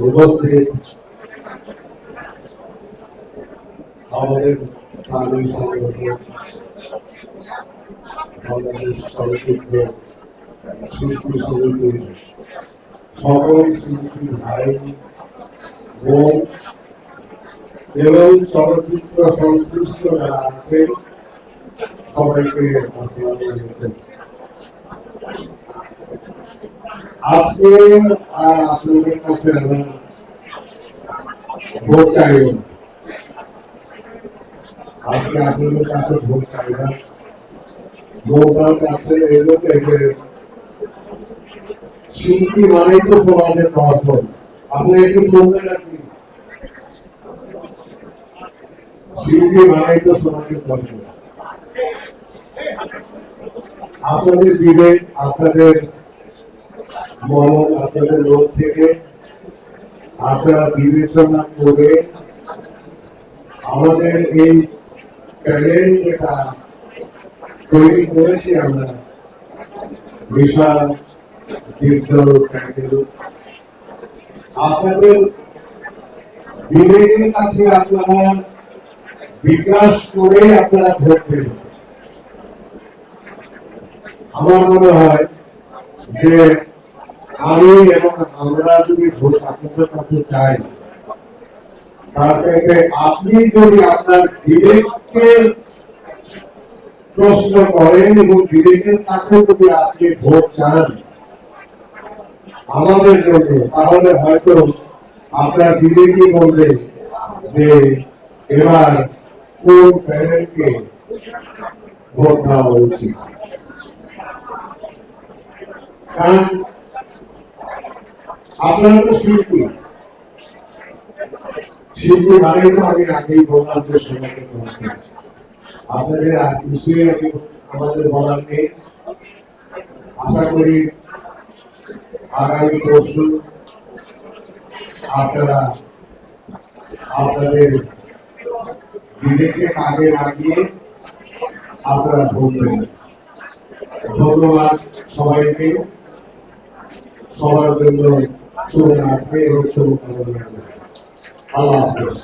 উপস্থিত আমাদের সংগঠন বাংলাদেশ চলচ্চিত্র শিল্পী সমিতি সকল সংশ্লিষ্ট। আজকে আর আপনাদের কাছে আমরা ভোট চাইব। আজকে আপনাদের কাছে ভোট চাই না। ভোটার কাছে এলো থেকে শিল্পী তো সমাজের আপনি একটু শুনবেন নাকি শিল্পী মানেই তো সমাজের আপনাদের বিবেক, আপনাদের মন আপনাদের লোক থেকে আপনারা বিবেচনা করে আমাদের এই প্যানেল যেটা তৈরি করেছি আমরা। বিশাল দীর্ঘ আপনাদের বিবেকের কাছে আপনারা বিকাশ করে আপনারা ভোট দেবেন আমার মনে হয় যে আমি আমরা যদি ভোট আপনাদের কাছে চাই, তার চাইতে আপনি যদি আপনার বিবেককে প্রশ্ন করেন এবং বিবেকের কাছে যদি আপনি ভোট চান, আমাদের জন্য, তাহলে হয়তো আপনার বিবেকই বলবে যে এবার কোন প্যানেলকে ভোট দেওয়া উচিত? কারণ আপনারা তো শিল্পী শিল্পী মানে তো আমি আগেই বললাম যে সবাইকে আপনাদের আর আমি আমাদের বলার নেই। আশা করি আগামী পরশু আপনারা আপনাদের বিবেককে কাজে লাগিয়ে আপনারা দেবেন। ধন্যবাদ সবাইকে। সবার জন্য শুভ রাখবে এবং শুভকামনা। আল্লাহ হাফেজ